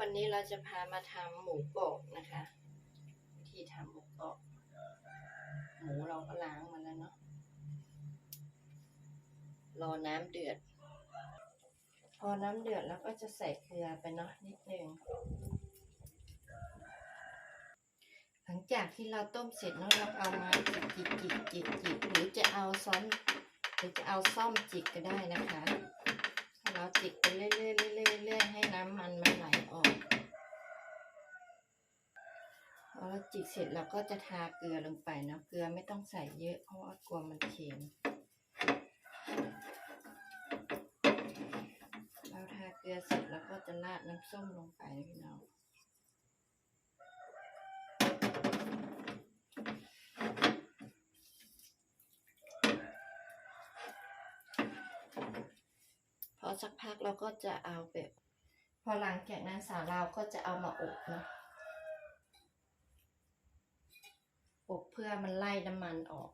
วันนี้เราจะพามาทำหมูกรอบนะคะวิธีทำหมูกรอบหมูเราก็ล้างมาแล้วเนาะรอน้ำเดือด พอน้ำเดือดแล้วก็จะใส่เกลือไปเนาะนิดนึงหลังจากที่เราต้มเสร็จเนาะเราเอามาจิกจิกจิกจิกจิกหรือจะเอาซ้อมหรือจะเอาซ่อมจิกก็ได้นะคะถ้เราจิกไปเรื่อยๆเรื่อยๆเรื่อยๆให้น้ำมันมันไหลออก พอเราจิกเสร็จเราก็จะทาเกลือลงไปเนาะเกลือไม่ต้องใส่เยอะ เพราะว่ากลัวมันเค็มเราทาเกลือเสร็จแล้วก็จะราดน้ำส้มลงไปพี่น้องพอสักพักเราก็จะเอาแบบพอหลังจากนั้นสาวเราก็จะเอามาอบเนาะ อบเพื่อมันไล่น้ำมันออก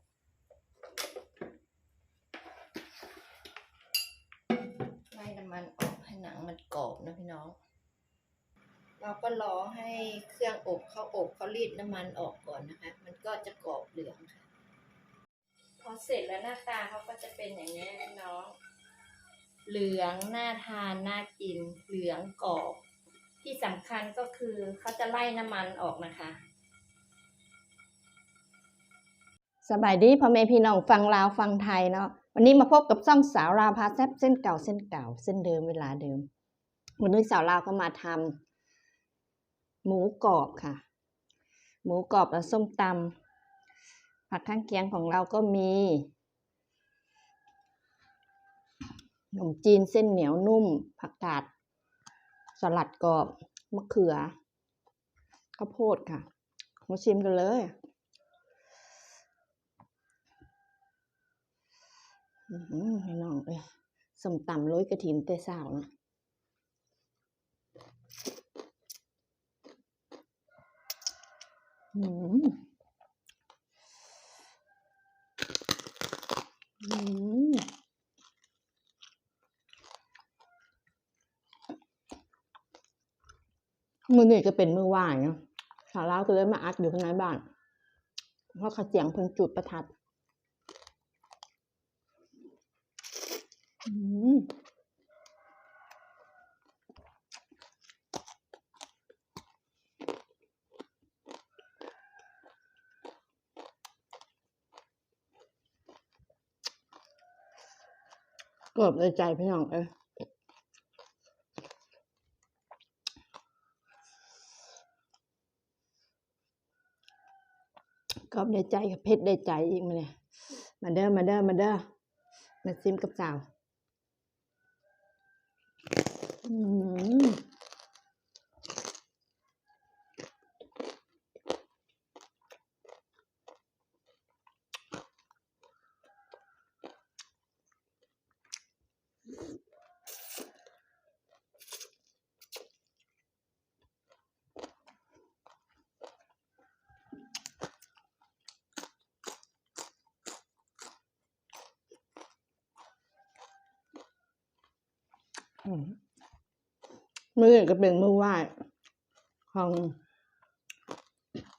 ไล่น้ำมันออกให้หนังมันกรอบนะพี่น้อง เราก็รอให้เครื่องอบเขาอบเขารีดน้ำมันออกก่อนนะคะ มันก็จะกรอบเหลืองค่ะ พอเสร็จแล้วหน้าตาเขาก็จะเป็นอย่างนี้พี่น้อง เหลืองน่าทานน่ากิน เหลืองกรอบ ที่สำคัญก็คือเขาจะไล่น้ำมันออกนะคะ สบายดีพ่อแม่พี่น้องฟังลาวฟังไทยเนาะวันนี้มาพบกับซ่องสาวลาวพาแซบเส้นเก่าเส้นเก่าเส้นเดิมเวลาเดิม วันนี้สาวลาวก็มาทำหมูกรอบค่ะ หมูกรอบและส้มตำผักข้างเคียงของเราก็มีขนมจีนเส้นเหนียวนุ่ม ผักกาดสลัดกรอบมะเขือข้าวโพดค่ะมาชิมกันเลย อือหือพี่น้องเอ้ยสมตำโรยกระถินแต่เช้าเนาะอืมอืมมือนี่ก็เป็นมือว่างเนาะสาวเล่าก็เลยมาอัดอยู่ข้างในบ้านเพราะขาเสียงเพิ่งจุดประทัด อืมกรอบเลยใจพี่น้องเอ้ยกรอบได้ใจกับเผ็ดได้ใจอีกมาเนี่ยมาเด้อมาเด้อมาเด้อมาซิมกับสาว อื มอืมมือก็เป็นมือไหว้ของ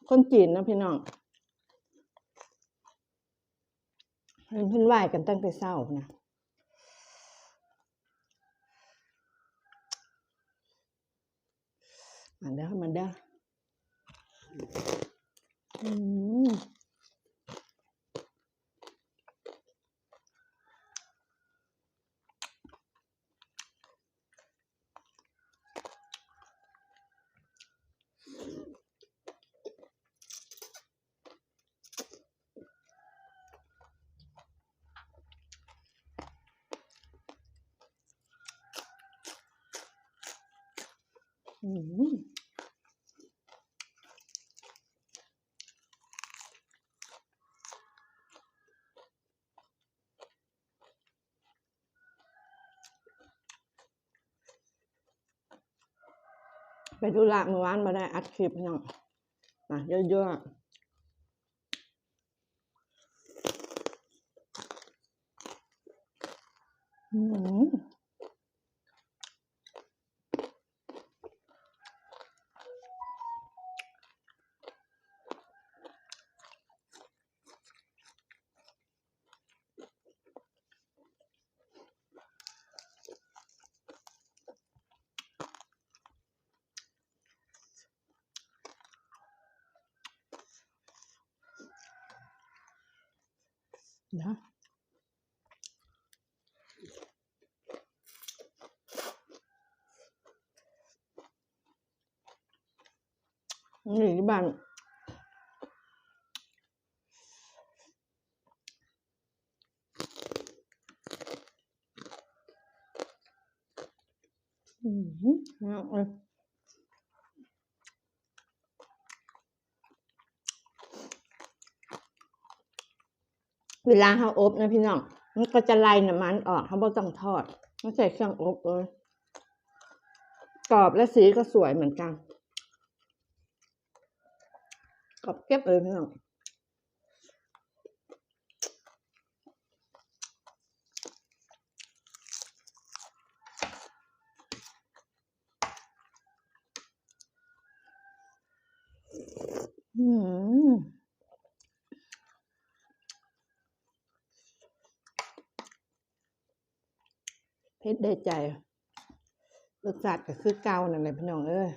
คนจีนนะพี่น้องเพิ่นเพิ่นไหว้กันตั้งแต่เช้านะมาเด้อมาเด้ออืม ไปดูละเมื่อวานมาได้อัดคลิปพี่น้องมาเยอะๆอืม นะนี่ที่บ้านอืม เวลาเขาอบนะพี่น้อง มันก็จะไล่น้ำมันออกเขาบ่ต้องทอดเขาใส่เครื่องอบเลยกรอบและสีก็สวยเหมือนกันกรอบเก็บเลยพี่น้อง อืม เพชรได้ใจรสชาติก็คือเก่านั่นแหละพี่น้องเอ้ย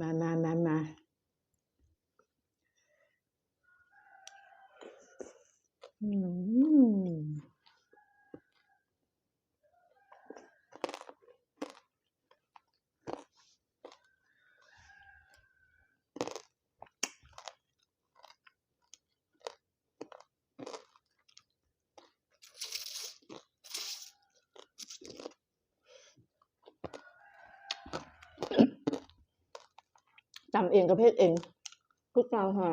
มามามามาอืม จำเองกับเพศเองคือเก่าค่ะ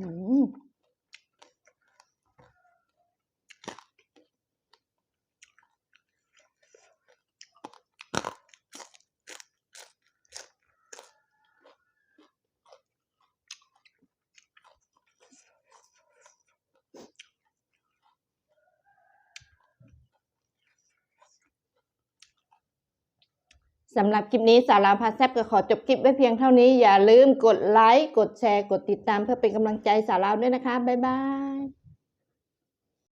Mm-hmm. สำหรับคลิปนี้สาราพาแซบก็ขอจบคลิปไว้เพียงเท่านี้ อย่าลืมกดไลค์ กดแชร์ กดติดตามเพื่อเป็นกำลังใจสาราด้วยนะคะ บ๊ายบาย